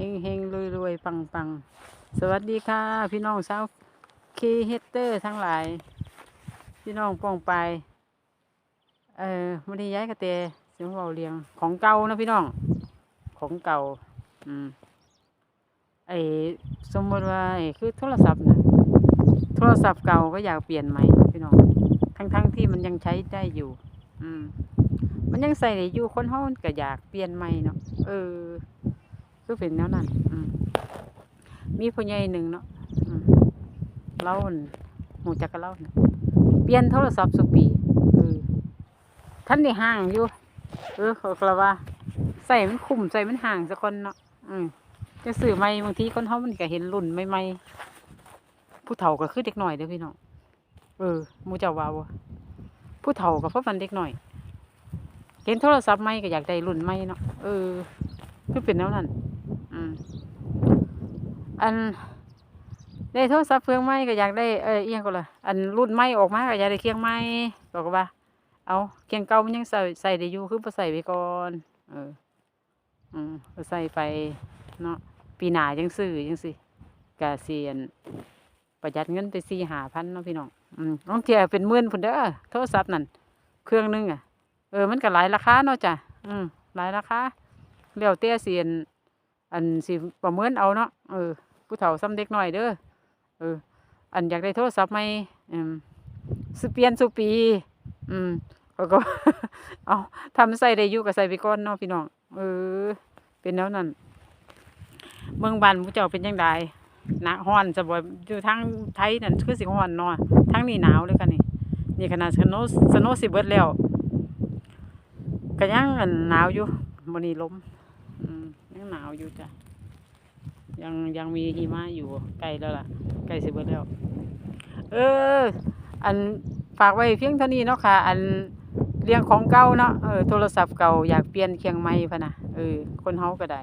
เฮงเฮงรวยรวยปังปังสวัสดีค่ะ พี่น้องชาวเคเฮเตอร์ทั้งหลาย พี่น้องป้องไป เออไม่ได้ย้ายกระเตเสียงเบาเรียงของเก่านะพี่น้อง ของเก่า อืมไอสมมติว่าไอคือโทรศัพท์นะโทรศัพท์เก่าก็อยากเปลี่ยนใหม่พี่น้อง ทั้งทั้งๆที่มันยังใช้ได้อยู่ อืม มันยังใส่ได้อยู่คนเฮาก็อยากเปลี่ยนใหม่เนาะเออ คือเป็นแนวนั้นมีพ่อใหญ่หนึ่งเนาะเล่าหูจักกันเล่าน่ะเปลี่ยนโทรศัพท์สุปีท่านได้ห่างอยู่ เออเขากละว่าใส่มันคุ้มใส่มันห่างสักคนเนาะอืมจะสื่อใหม่บางทีคนเฮามันก็เห็นรุ่นใหม่ๆผู้เฒ่าก็คือเด็กหน่อยเด้อพี่น้องเออหมูเจ้าว่าบ่ผู้เฒ่าก็เพราะมันเด็กหน่อยเห็นโทรศัพท์ใหม่ก็อยากได้รุ่นใหม่เนาะเออคือเป็นแนวนั้น อันได้โทรศัพท์เครื่องใหม่ก็อยากได้เออเอียงก็เลยอันรุ่นใหม่ออกมาก็อยากได้เครื่องใหม่บอกว่า เอาเครื่องเก่ามันยังใส่ใส่ได้อยู่คือบ่ใส่ไปก่อนเอออืมใส่ไปเนาะปีหนาจังซื้อจังสิกะเสียนประหยัดเงินไปสี่หาพันเนาะพี่น้องอืมน้องเทียเป็นหมื่นพุ่นเด้อโทรศัพท์นั่นเครื่องหนึงอะเออมันก็หลายราคาเนาะจ้ะอืมหลายราคาแล้วแต่เสียนอันสิประเมินเอาเนาะเออ ผู้เฒ่าซ้ำเด็กหน้อยเด้อเออ อันอยากได้โทรศัพท์ใหมอืมสเปียนสุปี อืมเขาก็ เอาทำใส่ได้อยู่ก็ใส่ไปก่อนเนาะพี่น้องเออ เป็นแนวนั้นเมืองบ้านผู้เจ้าเป็นยังไงหนาฮ้อนจะบ่อยู่ทางไทยนั่นคือสิฮ้อนเนาะทางนี้หนาวเลยค่ะนี่นี่ขนาดสโนสโนสิเบิดแล้วก็ยังหนาวอยู่มื้อนี้ลมอืมยังหนาวอยู่จ้ะ ยังยังมีหิมะอยู่ใกล้แล้วล่ะใกล้สิบเบิดแล้ว เออ อันฝากไว้เพียงเท่านี้เนาะค่ะ อันเรื่องของเก่าเนาะเออโทรศัพท์เก่าอยากเปลี่ยนเคียงใหม่พะนะเออคนเฮาก็ได้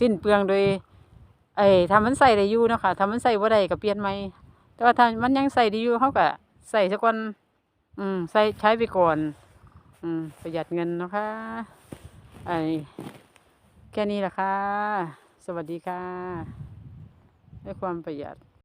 สิ้นเปลืองโดยเอ้ยถ้ามันใส่ได้อยู่เนาะค่ะถ้ามันใส่บ่ได้ก็เปลี่ยนใหม่แต่ว่าถ้ามันยังใส่ได้อยู่เฮาก็ใส่ซะก่อนอืมใส่ใช้ไปก่อนอืมประหยัดเงินเนาะค่ะไอแค่นี้แหละค่ะ สวัสดีค่ะ ให้ความประหยัด